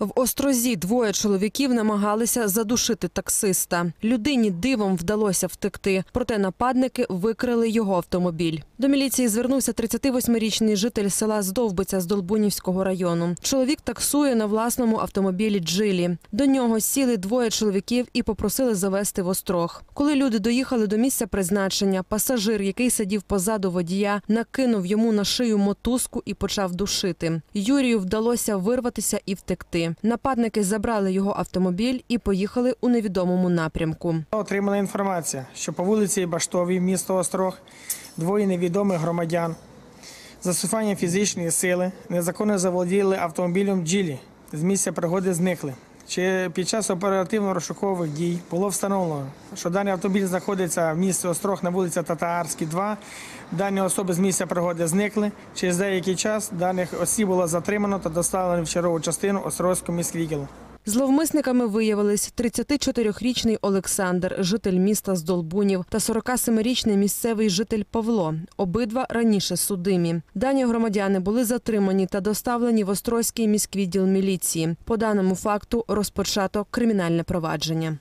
В Острозі двоє чоловіків намагалися задушити таксиста. Людині дивом вдалося втекти, проте нападники викрили його автомобіль. До міліції звернувся 38-річний житель села Здовбиця з Долбунівського району. Чоловік таксує на власному автомобілі Джилі. До нього сіли двоє чоловіків і попросили завести в острог. Коли люди доїхали до місця призначення, пасажир, який сидів позаду водія, накинув йому на шию мотузку і почав душити. Юрію вдалося вирватися і втекти. Нападники забрали його автомобіль і поїхали у невідомому напрямку. Отримала інформація, що по вулиці Баштовій, місто Острог, двоє невідомих громадян з фізичної сили незаконно заволоділи автомобілем Джілі. З місця пригоди зникли. Чи під час оперативно-розшукових дій було встановлено, що даний автомобіль знаходиться в місті Острог на вулиці Татарській, 2. Дані особи з місця пригоди зникли. Через деякий час даних осіб було затримано та доставлено в чергову частину Острозького міськвідділу. Зловмисниками виявились 34-річний Олександр, житель міста Здолбунів, та 47-річний місцевий житель Павло. Обидва раніше судимі. Дані громадяни були затримані та доставлені в Острозький міськвідділ міліції. По даному факту розпочато кримінальне провадження.